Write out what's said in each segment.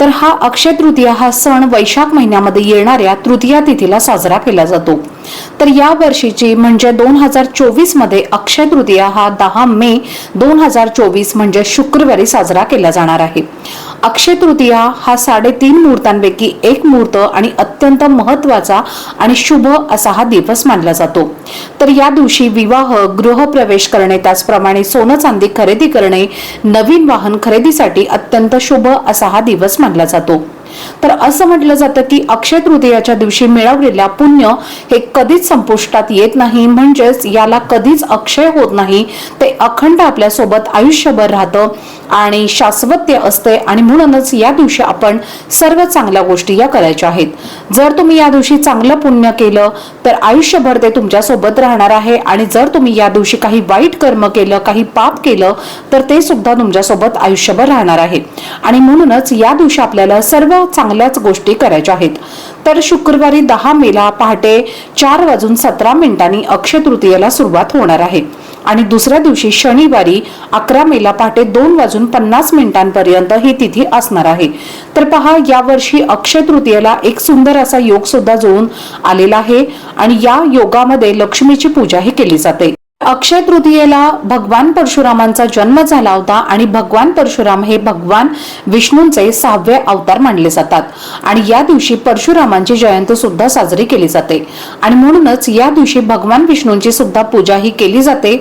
तर हा अक्षय तृतीया हा सण वैशाख महिन्यामध्ये येणाऱ्या तृतीया तिथीला साजरा केला जातो. तर या वर्षीची म्हणजे दोन हजार चोवीसमध्ये अक्षय तृतीया हा दहा मे दोन हजार चोवीस म्हणजे शुक्रवारी साजरा केला जाणार आहे. अक्षय तृतीया हा साडेतीन मुहूर्तांपैकी एक मुहूर्त आणि अत्यंत महत्त्वाचा आणि शुभ असा हा दिवस मानला जातो. तर या दिवशी विवाह गृहप्रवेश करणे त्याचप्रमाणे सोनं चांदी खरेदी करणे नवीन वाहन खरेदीसाठी अत्यंत शुभ असा हा दिवस मानला जातो. तर असं म्हटलं जातं की अक्षय तृतीयाच्या दिवशी मिळवलेल्या पुण्य हे कधीच संपुष्टात येत नाही. म्हणजेच याला कधीच अक्षय होत नाही. ते अखंड आपल्यासोबत आयुष्यभर राहतं आणि शाश्वत्य असते आणि म्हणूनच या दिवशी आपण सर्व चांगल्या गोष्टी या करायच्या आहेत. जर तुम्ही या दिवशी चांगलं पुण्य केलं तर आयुष्यभर ते तुमच्यासोबत राहणार आहे. आणि जर तुम्ही या दिवशी काही वाईट कर्म केलं काही पाप केलं तर ते सुद्धा तुमच्यासोबत आयुष्यभर राहणार आहे. आणि म्हणूनच या दिवशी आपल्याला सर्व चांगल्याच गोष्टी करायच्या आहेत. तर शुक्रवारी दहा मेला पहाटे चार वाजून सतरा मिनिटांनी अक्षय तृतीयेला सुरुवात होणार आहे. आणि दुसऱ्या दिवशी शनिवारी अकरा मेला पहाटे दोन वाजून पन्नास मिनिटांपर्यंत ही तिथी असणार आहे. तर पहा यावर्षी अक्षय तृतीयेला एक सुंदर असा योग सुद्धा जुळून आलेला आहे आणि या योगामध्ये लक्ष्मीची पूजाही केली जाते. अक्षय तृतीयेला भगवान परशुरामांचा जन्म झाला होता आणि भगवान परशुराम हे भगवान विष्णूंचे सहावे अवतार मानले जातात. आणि या दिवशी परशुरामांची जयंती सुद्धा साजरी केली जाते. आणि म्हणूनच या दिवशी भगवान विष्णूंची सुद्धा पूजा ही केली जाते.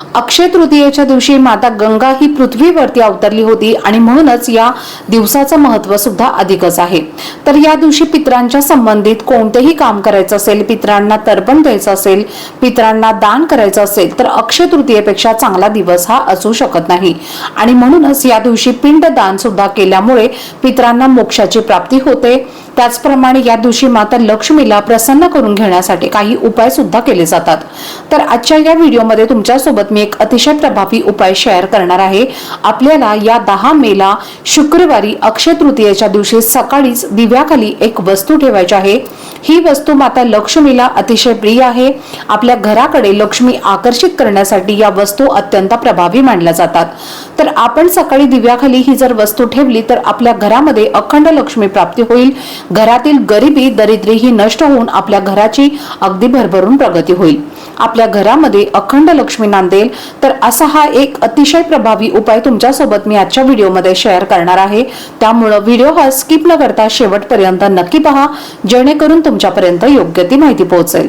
अक्षय तृतीयेच्या दिवशी माता गंगा ही पृथ्वीवरती अवतरली होती आणि म्हणूनच या दिवसाचं महत्त्व सुद्धा अधिकच आहे. तर या दिवशी पित्रांच्या संबंधित कोणतेही काम करायचं असेल पित्रांना तर्पण द्यायचं असेल पित्रांना दान करायचं असेल तर अक्षय तृतीयेपेक्षा चांगला दिवस हा असू शकत नाही. आणि म्हणूनच या दिवशी पिंड दान सुद्धा केल्यामुळे पित्रांना मोक्षाची प्राप्ती होते. त्याचप्रमाणे या दिवशी माता लक्ष्मीला प्रसन्न करून घेण्यासाठी काही उपाय सुद्धा केले जातात. तर आजच्या या व्हिडिओमध्ये तुमच्यासोबत मी एक अतिशय प्रभावी उपाय शेअर करणार आहे. आपल्याला या दहा मेला शुक्रवारी अक्षय तृतीयेच्या दिवशी सकाळीच दिव्याखाली एक वस्तू ठेवायची आहे. ही वस्तू माता लक्ष्मीला अतिशय प्रिय आहे. आपल्या घराकडे लक्ष्मी आकर्षित करण्यासाठी या वस्तू अत्यंत प्रभावी मानल्या जातात. तर आपण सकाळी दिव्याखाली ही जर वस्तू ठेवली तर आपल्या घरामध्ये अखंड लक्ष्मी प्राप्ती होईल. घरातील गरिबी दरिद्री ही नष्ट होऊन आपल्या घराची अगदी भरभरून प्रगती होईल. आपल्या घरामध्ये अखंड लक्ष्मी नांदेल तर असा हा एक अतिशय प्रभावी उपाय तुमच्यासोबत मी आजच्या व्हिडिओमध्ये शेअर करणार आहे. त्यामुळं व्हिडिओ हा स्किप न करता शेवटपर्यंत नक्की पहा जेणेकरून तुमच्यापर्यंत योग्य ती माहिती पोहोचेल.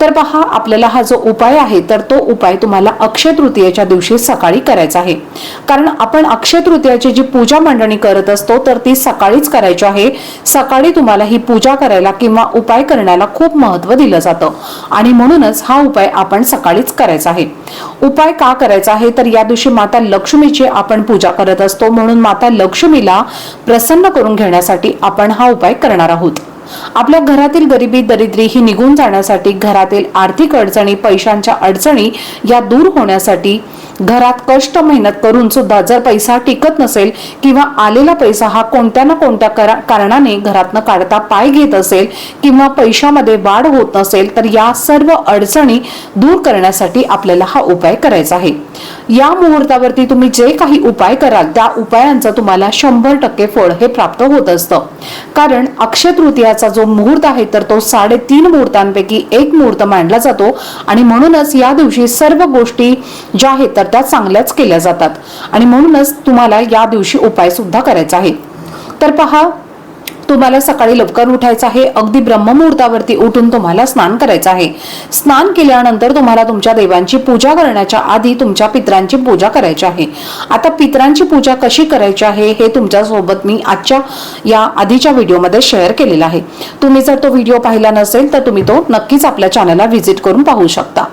तर पहा आपल्याला हा जो उपाय आहे तर तो उपाय तुम्हाला अक्षय तृतीयेच्या दिवशी सकाळी करायचा आहे. कारण आपण अक्षय तृतीयाची जी पूजा मांडणी करत असतो तर ती सकाळीच करायची आहे. सकाळी तुम्हाला ही पूजा करायला किंवा उपाय करण्याला खूप महत्त्व दिलं जातं. आणि म्हणूनच हा उपाय आपण सकाळीच करायचा आहे. उपाय का करायचा आहे? तर या दिवशी माता लक्ष्मीची आपण पूजा करत असतो. म्हणून माता लक्ष्मीला प्रसन्न करून घेण्यासाठी आपण हा उपाय करणार आहोत. आपल्या घरातील गरिबी दरिद्री ही निघून जाण्यासाठी घरातील आर्थिक अडचणी पैशांच्या अडचणी या दूर होण्यासाठी घरात कष्ट मेहनत करून सुद्धा जर पैसा टिकत नसेल किंवा आलेला पैसा हा कोणत्या ना कोणत्या करा- कारणाने घरातनं काढता पाय घेत असेल किंवा पैशामध्ये वाढ होत नसेल तर या सर्व अडचणी दूर करण्यासाठी आपल्याला हा उपाय करायचा आहे. या मुहूर्तावरती तुम्ही जे काही उपाय कराल त्या उपायांचं तुम्हाला शंभर टक्के फळ हे प्राप्त होत असतं. कारण अक्षय तृतीयाचा जो मुहूर्त आहे तर तो साडेतीन मुहूर्तांपैकी एक मुहूर्त मानला जातो. आणि म्हणूनच या दिवशी सर्व गोष्टी ज्या आहेत तर त्या चांगल्याच केल्या जातात. आणि म्हणूनच तुम्हाला या दिवशी उपाय सुद्धा करायचा आहे. तर पहा तुम्हाला सकाळी लवकर उठायचं आहे. अगदी ब्रह्ममुहूर्तावरती उठून तुम्हाला स्नान करायचं आहे. स्नान केल्यानंतर तुम्हाला तुमच्या देवांची पूजा करण्याच्या आधी तुमच्या पित्रांची पूजा करायची आहे. आता पित्रांची पूजा कशी करायची आहे हे तुमच्यासोबत मी आजच्या या आधीच्या व्हिडिओमध्ये शेअर केलेला आहे. तुम्ही जर तो व्हिडिओ पाहिला नसेल तर तुम्ही तो नक्कीच आपल्या चॅनलला व्हिजिट करून पाहू शकता.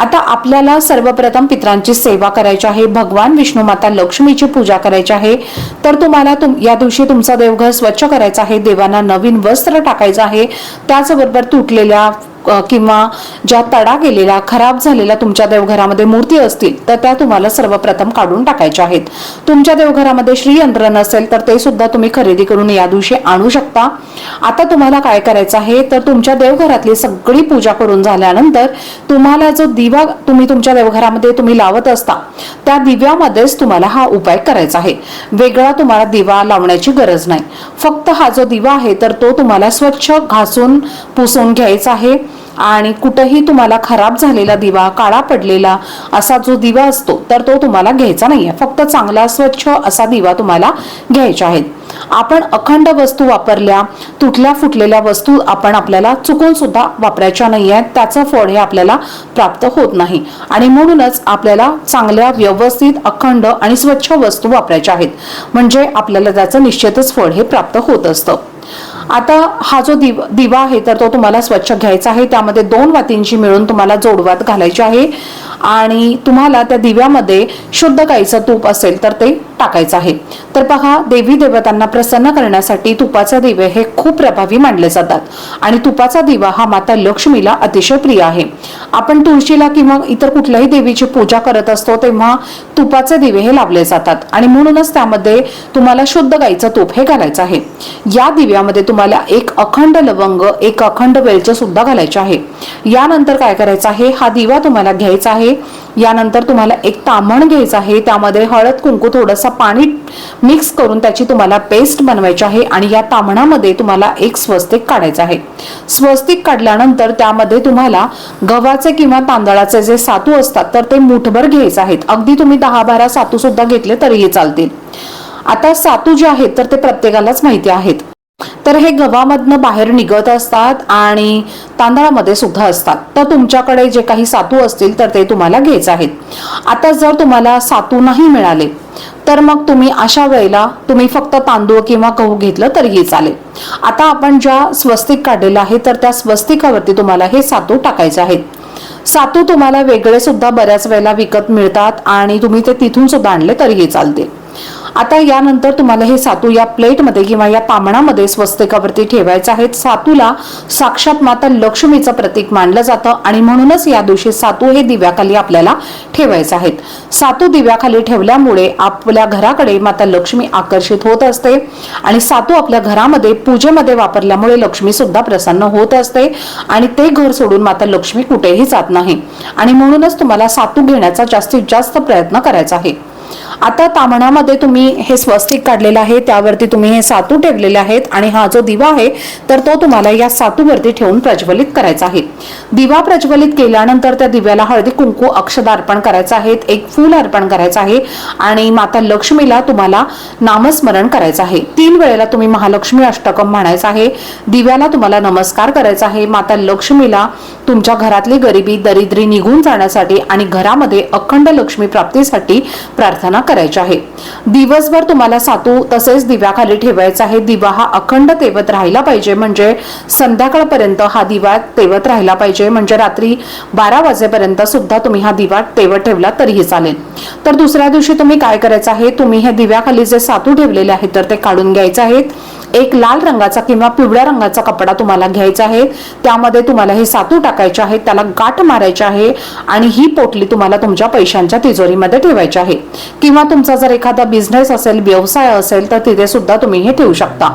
आता आपल्याला सर्वप्रथम पित्रांची सेवा करायची आहे भगवान विष्णू माता लक्ष्मीची पूजा करायची आहे. तर तुम्हाला तुम या दिवशी तुमचं देवघर स्वच्छ करायचं आहे देवांना नवीन वस्त्र टाकायचं आहे. त्याचबरोबर तुटलेल्या किंवा ज्या तडा गेलेल्या खराब झालेल्या तुमच्या देवघरामध्ये मूर्ती असतील तर त्या तुम्हाला सर्वप्रथम काढून टाकायच्या आहेत. तुमच्या देवघरामध्ये श्रीयंत्र नसेल तर ते सुद्धा तुम्ही खरेदी करून या दिवशी आणू शकता. आता तुम्हाला काय करायचं आहे तर तुमच्या देवघरातली सगळी पूजा करून झाल्यानंतर तुम्हाला जो दिवा तुम्ही तुमच्या देवघरामध्ये तुम्ही लावत असता त्या दिव्यामध्येच तुम्हाला हा उपाय करायचा आहे. वेगळा तुम्हाला दिवा लावण्याची गरज नाही. फक्त हा जो दिवा आहे तर तो तुम्हाला स्वच्छ घासून पुसून घ्यायचा आहे. आणि कुठेही तुम्हाला खराब झालेला दिवा काळा पडलेला असा जो दिवा असतो तर तो तुम्हाला घ्यायचा नाहीये. फक्त चांगला स्वच्छ असा दिवा तुम्हाला घ्यायचा आहे. आपण अखंड वस्तू वापरल्या तुटल्या फुटलेल्या वस्तू आपण आपल्याला चुकून सुद्धा वापरायच्या नाही आहेत त्याचं फळ हे आपल्याला प्राप्त होत नाही. आणि म्हणूनच आपल्याला चांगल्या व्यवस्थित अखंड आणि स्वच्छ वस्तू वापरायच्या आहेत. म्हणजे आपल्याला त्याचं निश्चितच फळ हे प्राप्त होत असतं. आता हा जो दिव दिवा आहे तर तो तुम्हाला स्वच्छ घ्यायचा आहे. त्यामध्ये दोन वातींची मिळून तुम्हाला जोडवात घालायची आहे. आणि तुम्हाला त्या दिव्यामध्ये शुद्ध गाईचं तूप असेल तर ते टाकायचा आहे. तर पहा देवी देवतांना प्रसन्न करण्यासाठी तुपाचे दिवे हे खूप प्रभावी मानले जातात. आणि तुपाचा दिवा हा माता लक्ष्मीला अतिशय प्रिय आहे. आपण तुळशीला किंवा इतर कुठल्याही देवीची पूजा करत असतो तेव्हा तुपाचे दिवे हे लावले जातात. आणि म्हणूनच त्यामध्ये तुम्हाला शुद्ध गाईचं तूप हे घालायचं आहे. या दिव्यामध्ये तुम्हाला एक अखंड लवंग एक अखंड वेलचं सुद्धा घालायचे आहे. यानंतर काय करायचं आहे? हा दिवा तुम्हाला घ्यायचा आहे. यानंतर तुम्हाला एक तामण घ्यायचं आहे. त्यामध्ये हळद कुंकू थोडंसं पाणी मिक्स करून त्याची तुम्हाला पेस्ट बनवायची आहे आणि या तामणामध्ये तुम्हाला एक स्वस्तिक काढायचं आहे. स्वस्तिक काढल्यानंतर त्यामध्ये तुम्हाला गव्हाचे किंवा तांदळाचे जे सातू असतात तर ते मुठभर घ्यायचे आहेत. अगदी तुम्ही दहा बारा सातू सुद्धा घेतले तरीही चालतील. आता सातू जे आहेत तर ते प्रत्येकालाच माहिती आहेत. तर हे गव्हामधनं बाहेर निघत असतात आणि तांदळामध्ये सुद्धा असतात. तर तुमच्याकडे जे काही सातू असतील तर ते तुम्हाला घ्यायचे आहेत. आता जर तुम्हाला सातू नाही मिळाले तर मग तुम्ही अशा वेळेला तुम्ही फक्त तांदूळ किंवा गहू घेतलं तरीही चालेल. आता आपण ज्या स्वस्तिक काढलेलं आहे तर त्या स्वस्तिकावरती तुम्हाला हे सातू टाकायचे आहेत. सातू तुम्हाला वेगळे सुद्धा बऱ्याच वेळेला विकत मिळतात आणि तुम्ही ते तिथून सुद्धा आणले तरीही चालते. आता यानंतर तुम्हाला हे सातू या प्लेटमध्ये किंवा या पामणामध्ये स्वस्तिकावरती ठेवायचं आहे. सातूला साक्षात माता लक्ष्मीचं प्रतीक मानलं जातं आणि म्हणूनच या दिवशी सातू हे दिव्याखाली आपल्याला ठेवायचं आहेत सातू दिव्याखाली ठेवल्यामुळे आपल्या घराकडे माता लक्ष्मी आकर्षित होत असते आणि सातू आपल्या घरामध्ये पूजेमध्ये वापरल्यामुळे लक्ष्मी सुद्धा प्रसन्न होत असते आणि ते घर सोडून माता लक्ष्मी कुठेही जात नाही. आणि म्हणूनच तुम्हाला सातू घेण्याचा जास्तीत जास्त प्रयत्न करायचा आहे. आता तामणामध्ये तुम्ही हे स्वस्तिक काढलेलं आहे त्यावरती तुम्ही हे सातू ठेवलेले आहेत आणि हा जो दिवा आहे तर तो तुम्हाला या सातूवरती ठेवून प्रज्वलित करायचा आहे. दिवा प्रज्वलित केल्यानंतर त्या दिव्याला हळदी कुंकू अक्षद अर्पण करायचं आहे एक फूल अर्पण करायचं आहे आणि माता लक्ष्मीला तुम्हाला नामस्मरण करायचं आहे. तीन वेळेला तुम्ही महालक्ष्मी अष्टकम म्हणायचं आहे दिव्याला तुम्हाला नमस्कार करायचा आहे माता लक्ष्मीला तुमच्या घरातली गरिबी दरिद्री निघून जाण्यासाठी आणि घरामध्ये अखंड लक्ष्मी प्राप्तीसाठी प्रार्थना करायच्या आहे. दिवसभर तुम्हाला सातू तसेच दिव्याखाली ठेवायचा आहे. दिवा हा अखंड तेवत राहिला पाहिजे. म्हणजे संध्याकाळपर्यंत हा दिवा तेवत राहिला पाहिजे. म्हणजे रात्री बारा वाजेपर्यंत सुद्धा तुम्ही हा दिवा तेवत ठेवला तरीही चालेल. तर दुसऱ्या दिवशी तुम्ही काय करायचं आहे? तुम्ही हे दिव्याखाली जे सातू ठेवलेले आहेत तर ते काढून घ्यायचे आहेत. एक लाल रंगाचा किंवा पिवळ्या रंगाचा कपडा तुम्हाला घ्यायचा आहे. त्यामध्ये तुम्हाला हे सातू टाकायचे आहे त्याला गाठ मारायचे आहे आणि ही पोटली तुम्हाला तुमच्या पैशांच्या तिजोरीमध्ये ठेवायची आहे. किंवा तुमचा जर एखादा बिझनेस असेल व्यवसाय असेल तर तिथे सुद्धा तुम्ही हे ठेवू शकता.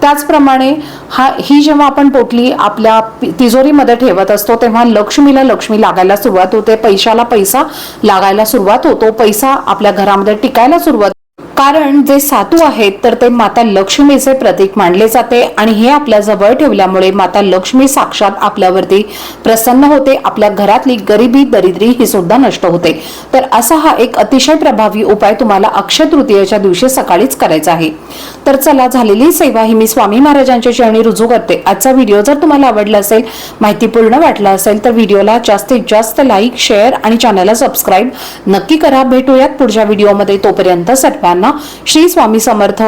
त्याचप्रमाणे हा ही जेव्हा आपण पोटली आपल्या तिजोरीमध्ये ठेवत असतो तेव्हा लक्ष्मीला लक्ष्मी लागायला सुरुवात होते. पैशाला पैसा लागायला सुरुवात होतो. पैसा आपल्या घरामध्ये टिकायला सुरुवात कारण जे सातू आहेत तर ते माता लक्ष्मीचे प्रतीक मानले जाते आणि हे आपल्या जवळ ठेवल्यामुळे माता लक्ष्मी साक्षात आपल्यावरती प्रसन्न होते. आपल्या घरातली गरिबी दरिद्री ही सुद्धा नष्ट होते. तर असा हा एक अतिशय प्रभावी उपाय तुम्हाला अक्षय तृतीयेच्या दिवशी सकाळीच करायचा आहे. तर चला झालेली सेवा ही मी स्वामी महाराजांच्या चरणी रुजू करते. आजचा व्हिडिओ जर तुम्हाला आवडला असेल माहितीपूर्ण वाटला असेल तर व्हिडिओला जास्तीत जास्त लाईक शेअर आणि चॅनलला सबस्क्राईब नक्की करा. भेटूयात पुढच्या व्हिडिओमध्ये. तोपर्यंत सर्वांना श्री स्वामी समर्थ.